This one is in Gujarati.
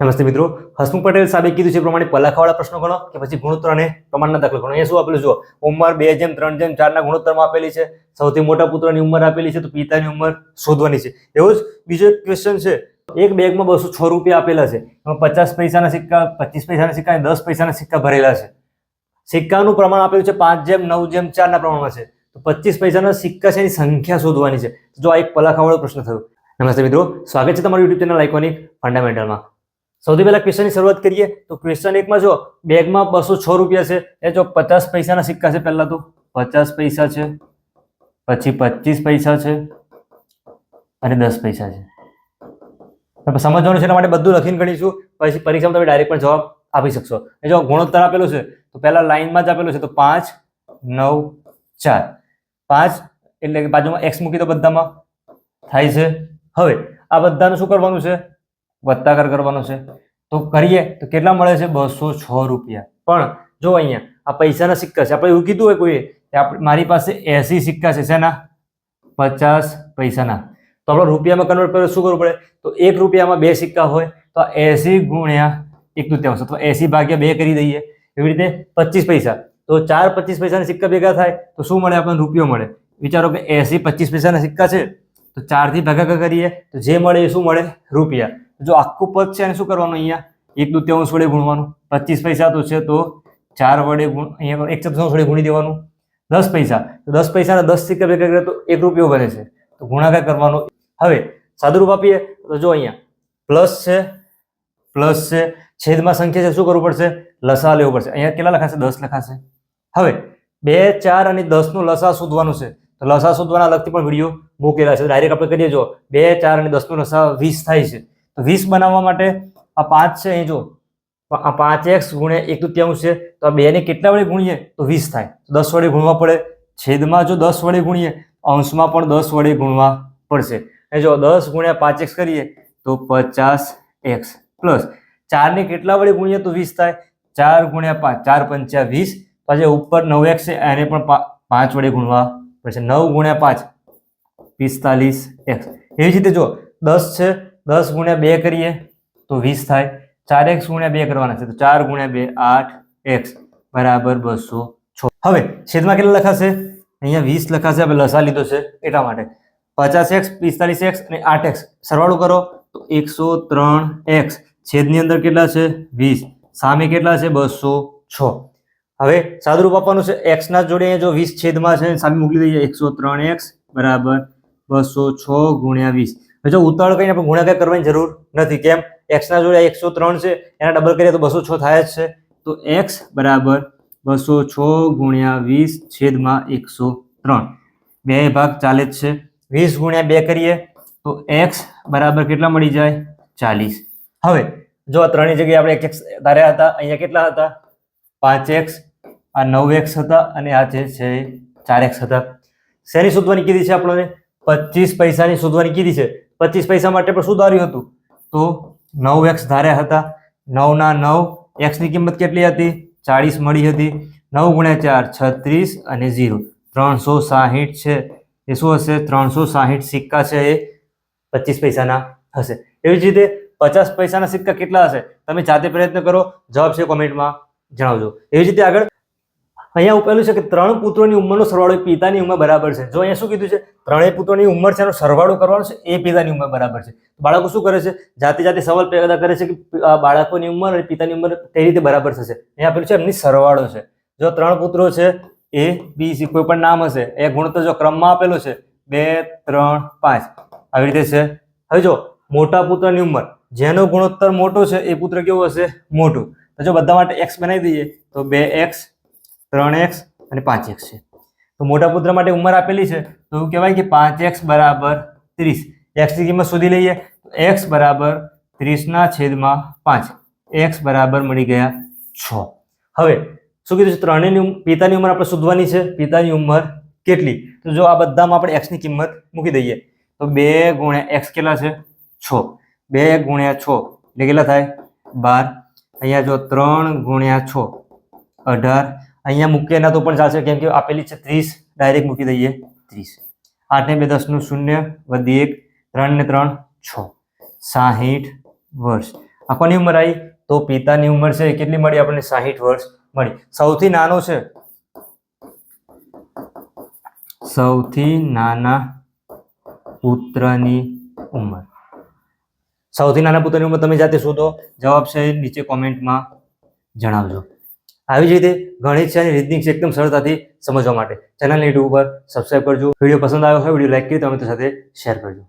નમસ્તે મિત્રો. હસમુખ પટેલ સાહેબે કીધું છે પ્રમાણે પલાખાવાળા પ્રશ્નો ગણો કે પછી ગુણોત્તર અને પ્રમાણના દાખલો ગણો. અહીંયા શું આપેલું જુઓ? ઉંમર બે જેમ, ત્રણ જેમ, ચારના ગુણોત્તરમાં આપેલી છે. સૌથી મોટા પુત્રની ઉંમર આપેલી છે તો પિતાની ઉંમર શોધવાની છે. એવો જ બીજો એક ક્વેશ્ચન છે. એક બેગમાં બસો છ રૂપિયા આપેલા છે. એમાં પચાસ પૈસાના સિક્કા, પચીસ પૈસાના સિક્કા દસ પૈસાના સિક્કા ભરેલા છે. સિક્કાનું પ્રમાણ આપેલું છે પાંચ જેમ, નવ જેમ, ચારના પ્રમાણમાં છે. તો પચીસ પૈસાના સિક્કા છે એની સંખ્યા શોધવાની છે. જો આ એક પલાખાવાળો પ્રશ્ન થયો. નમસ્તે મિત્રો. સ્વાગત છે તમારું યુટ્યુબ ચેનલ આઇકોનિક ફંડામેન્ટલમાં સૌથી પહેલા ક્વેશ્ચનની શરૂઆત કરીએ. તો ક્વેશ્ચન એકમાં જો બેગમાં બસો છ રૂપિયા છે. એ જો પચાસ પૈસાના સિક્કા છે પહેલા તો. પચાસ પૈસા છે. પછી પચીસ પૈસા છે. અને દસ પૈસા છે. સમજવાનું છે એના માટે બધું લખીને ગણીશું. પછી પરીક્ષામાં તમે ડાયરેક્ટ પણ જવાબ આપી શકશો. એ જો ગુણોત્તર આપેલો છે, તો પહેલા લાઈનમાં જ આપેલો છે. તો પાંચ, નવ, ચાર. પાંચ એટલે કે બાજુમાં એક્સ મૂકી દો બધામાં. થાય છે. હવે આ બધાનું શું કરવાનું છે? વત્તાકાર કરવાનો છે. તો કરીએ તો કેટલા મળે છે? બસો છ રૂપિયા. પણ જો અહીંયા આ પૈસાના સિક્કા છે. આપણે એવું કીધું હોય કોઈએ કે આપણે મારી પાસે એસી સિક્કા છે. શેના? પચાસ પૈસાના. તો આપણે રૂપિયામાં કન્વર્ટ કરે શું કરવું પડે? તો એક રૂપિયામાં બે સિક્કા હોય, તો આ એસી ગુણ્યા એક તૃતીયાંશ અથવા એસી ભાગ્યા બે કરી દઈએ. એવી રીતે પચીસ પૈસા. તો ચાર પચીસ પૈસાના સિક્કા ભેગા થાય, તો શું મળે? આપણને રૂપિયો મળે. વિચારો કે એસી પચીસ પૈસાના સિક્કા છે, તો ચારથી ભાગાકાર કરીએ, તો જે મળે એ શું મળે? રૂપિયા. જો આખું પદ છે એને શું કરવાનું અહીંયા? એક દુત્યાંશ વડે ગુણવાનું. પચીસ પૈસા તો છે તો ચાર વડે ગુણ, અહીંયા એક ચતુર્થાંશ વડે ગુણી દેવાનું. દસ પૈસા. તો દસ પૈસાના દસ સિક્કા ભેગા કરે તો એક રૂપિયો બને છે. તો ગુણાકાર કરવાનો. હવે સાદુરૂપ આપીએ. તો જો અહીંયા પ્લસ છે પ્લસ છે, છેદમાં સંખ્યા છે, શું કરવું પડશે? લસા લેવો પડશે. અહીંયા કેટલા લખાશે? દસ લખાશે. હવે બે, ચાર અને દસનું લસા શોધવાનું છે. તો લસા શોધવાના અલગથી પણ વીડિયો મૂકેલા છે. ડાયરેક્ટ આપણે કરીએ જો બે, ચાર અને દસનું લસા વીસ થાય છે. તો વીસ બનાવવા માટે આ પાંચ છે, અહીં જો. આ પાંચ એક્સ ગુણ્યા એક તૃતીયાંશ છે, તો આ બેને કેટલા વડે ગુણીએ? તો વીસ થાય. દસ વડે ગુણવા પડે. છેદમાં જો દસ વડે ગુણીએ અંશમાં પણ દસ વડે ગુણવા પડશે. અને જો દસ ગુણ્યા પાંચ એક્સ કરીએ, તો પચાસ એક્સ પ્લસ. ચારને કેટલા વડે ગુણીએ તો વીસ થાય? ચાર ગુણ્યા પાંચ, ચાર પંચા વીસ. પછી ઉપર નવ એક્સ છે, એને પણ પાંચ વડે ગુણવા પડશે. નવ ગુણ્યા પાંચ, પિસ્તાલીસ એક્સ. એવી જ રીતે જો દસ છે દસ ગુણ્યા બે કરીએ તો વીસ થાય. ચાર એક્સ ગુણ્યા બે કરવાના છે તો ચાર ગુણ્યા બે આઠ એક્સ બરાબર બસો છ. હવે છેદમાં કેટલા લખાશે? અહીંયા વીસ લખાશે, આપણે લસા લીધો છે એટલા માટે. પચાસ એક્સ, પિસ્તાલીસ એક્સ અને આઠ એક્સ. સરવાળો કરો તો એકસો ત્રણ એક્સ. છેદની અંદર કેટલા છે? વીસ. સામે કેટલા છે? બસો છ. હવે સાદુરૂપ આપવાનું છે એક્સના જોડે અહીંયા જો વીસ છેદમાં છે, સામે મોકલી દઈએ એકસો ત્રણ એક્સ બરાબર બસો છ ગુણ્યા વીસ. જો ઉતાવળ કરીને આપણે ગુણાકાર કરવાની જરૂર નથી, કેમ? એક્સના જોડે એકસો ત્રણ છે, એના ડબલ કરીએ તો બસો છ થાય જ છે. તો એક્સ બરાબર બસો છ ગુણ્યા વીસ છેદમાં એકસો ત્રણ. બે ભાગ ચાલે જ છે. વીસ ગુણ્યા બે કરીએ તો એક્સ બરાબર કેટલા મળી જાય? ચાલીસ. હવે જો આ ત્રણેય જગ્યાએ આપણે એક એક્સ ધાર્યા હતા, અહીંયા કેટલા હતા? પાંચ એક્સ આ નવ એક્સ હતા અને આ જે છે ચાર એક્સ હતા. શેની શોધવાની કીધી છે આપણને? પચીસ પૈસાની શોધવાની કીધી છે. પચીસ પૈસા માટે પણ શું ધાર્યું હતું. તો નવ એક્સ ધાર્યા હતા. નવના નવ એક્સની કિંમત કેટલી હતી? ચાળીસ મળી હતી. નવ ગુણ્યા ચાર, છત્રીસ અને ઝીરો. ત્રણસો સાહીઠ છે. એ શું હશે? ત્રણસો સાહીઠ સિક્કા છે એ પચીસ પૈસાના હશે. એવી જ રીતે પચાસ પૈસાના સિક્કા કેટલા હશે? તમે જાતે પ્રયત્ન કરો. જવાબ છે કોમેન્ટમાં જણાવજો. એવી જ રીતે આગળ અહીંયા ઉપેલું છે કે ત્રણ પુત્રોની ઉંમરનો સરવાળો પિતાની ઉંમર બરાબર છે. જો અહીંયા શું કીધું છે? ત્રણેય પુત્રોની ઉંમર છે, એનો સરવાળો કરવાનો છે, એ પિતાની ઉંમર બરાબર છે. બાળકો શું કરે છે? જાતે જાતે સવાલ પેદા કરે છે કે બાળકોની ઉંમર અને પિતાની ઉંમર કઈ રીતે બરાબર થશે? અહીંયા આપેલું છે એમની સરવાળો છે. જો ત્રણ પુત્રો છે, એ, બી, સી, કોઈ પણ નામ હશે, એ ગુણોત્તર જો ક્રમમાં આપેલો છે, બે, ત્રણ, પાંચ. આવી રીતે છે. હવે જો, મોટા પુત્રની ઉંમર, જેનો ગુણોત્તર મોટો છે, એ પુત્ર કેવો હશે? મોટું. તો જો બધા માટે એક્સ બનાવી દઈએ, તો બે એક્સ ત્રણ એક્સ અને પાંચ એક્સ છે. તો મોટા પુત્ર માટે ઉંમર આપેલી છે, તો એવું કહેવાય કે પાંચ એક્સ બરાબર ત્રીસ. એક્સની કિંમત શોધી લઈએ એક્સ બરાબર ત્રીસના છેદમાં પાંચ. એક્સ બરાબર મળી ગયા છ. હવે, શું કીધું છે? ત્રણેયની પિતાની ઉંમર આપણે શોધવાની છે. પિતાની ઉંમર કેટલી? તો જો આ બધામાં આપણે એક્સની કિંમત મૂકી દઈએ, તો બે ગુણ્યા એક્સ કેટલા છે? છ. બે ગુણ્યા છ, એટલે કેટલા થાય? બાર. અહીંયા જો ત્રણ ગુણ્યા છ, અઢાર. અહીંયા મૂકીએ ના તો પણ ચાલશે. કેમ કે આપેલી છે ત્રીસ ડાયરેક્ટ મૂકી દઈએ. ત્રીસ. આઠ ને બે દસનું શૂન્ય, વધી એક, ત્રણ ને ત્રણ, છ. સાહીઠ વર્ષ. આ કોની ઉંમર આવી? તો પિતાની ઉંમર છે કેટલી મળી આપણને? સાહીઠ વર્ષ મળી. સૌથી નાનો છે? સૌથી નાના પુત્રની ઉંમર. સૌથી નાના પુત્રની ઉંમર તમે જાતે શોધો. જવાબ છે નીચે કોમેન્ટમાં જણાવજો. આવી જ રીતે ગણિત છે અને રીતની છે એકદમ સરળતાથી સમજવા માટે. ચેનલ યુટ્યુબ ઉપર સબસ્ક્રાઇબ કરજો. વીડિયો પસંદ આવ્યો હોય, વીડિયો લાઈક કરી તમે સાથે શેર કરજો.